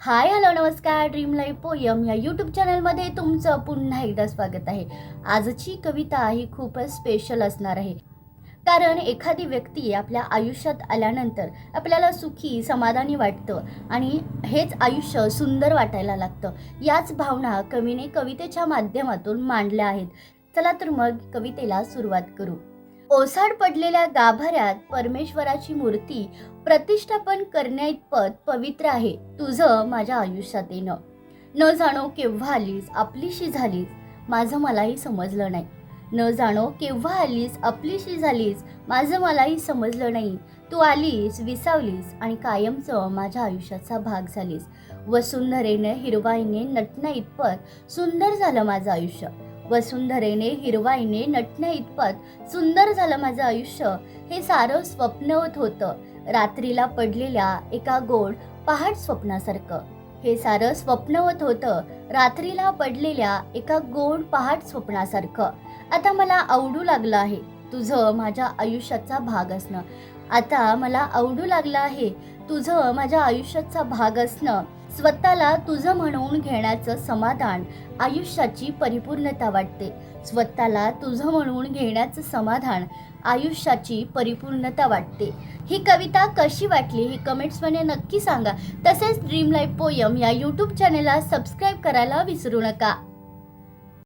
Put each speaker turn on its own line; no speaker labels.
हाय hello नमस्कार. Dream life poem या YouTube चॅनलमध्ये तुमचं पुन्हा एकदा स्वागत आहे. आजची कविता ही खूपच स्पेशल असणार आहे. कारण एखादी व्यक्ती आपल्या आयुष्यात आल्यानंतर आपल्याला सुखी समाधानी वाटतं आणि हेच आयुष्य सुंदर वाटायला लागतं. याच भावना कवीने कवितेच्या माध्यमातून मांडल्या आहेत. चला तर मग कवितेला सुरुवात करू. ओसाड पडलेल्या गाभाऱ्यात परमेश्वराची मूर्ती प्रतिष्ठापन करण्याइतपत पवित्र आहे. तुझं माझ्या आयुष्यात येणं. न जाणो केव्हा आलीस आपलीशी झालीस माझं मलाही समजलं नाही. न जाणो केव्हा आलीस आपलीशी झालीस माझं मलाही समजलं नाही. तू आलीस विसावलीस आणि कायमचं माझ्या आयुष्याचा भाग झालीस. वसुंधरेने हिरवाईने नटण्या इतपत सुंदर झालं माझं आयुष्य. वसुंधरेने हिरवाईने नटण्या इतपत सुंदर झालं माझं आयुष्य. हे सारं स्वप्नवत होतं. रात्रीला पडलेल्या एका गोड पहाट स्वप्नासारखं. हे सारं स्वप्नवत होतं. रात्रीला पडलेल्या एका गोड पहाट स्वप्नासारखं. आता मला आवडू लागलं आहे. तुझं माझ्या आयुष्याचा भाग असणं. आता मला आवडू लागलं आहे. तुझं माझ्या आयुष्याचा भाग असणं. स्वतःला तुझं म्हणून घेण्याचं समाधान आयुष्याची परिपूर्णता वाटते. स्वतःला तुझं म्हणून घेण्याचं समाधान आयुष्याची परिपूर्णता वाटते. ही कविता कशी वाटली ही कमेंट्समध्ये नक्की सांगा. तसेच ड्रीम लाईफ पोयम या यूट्यूब चॅनेलला सबस्क्राईब करायला विसरू नका.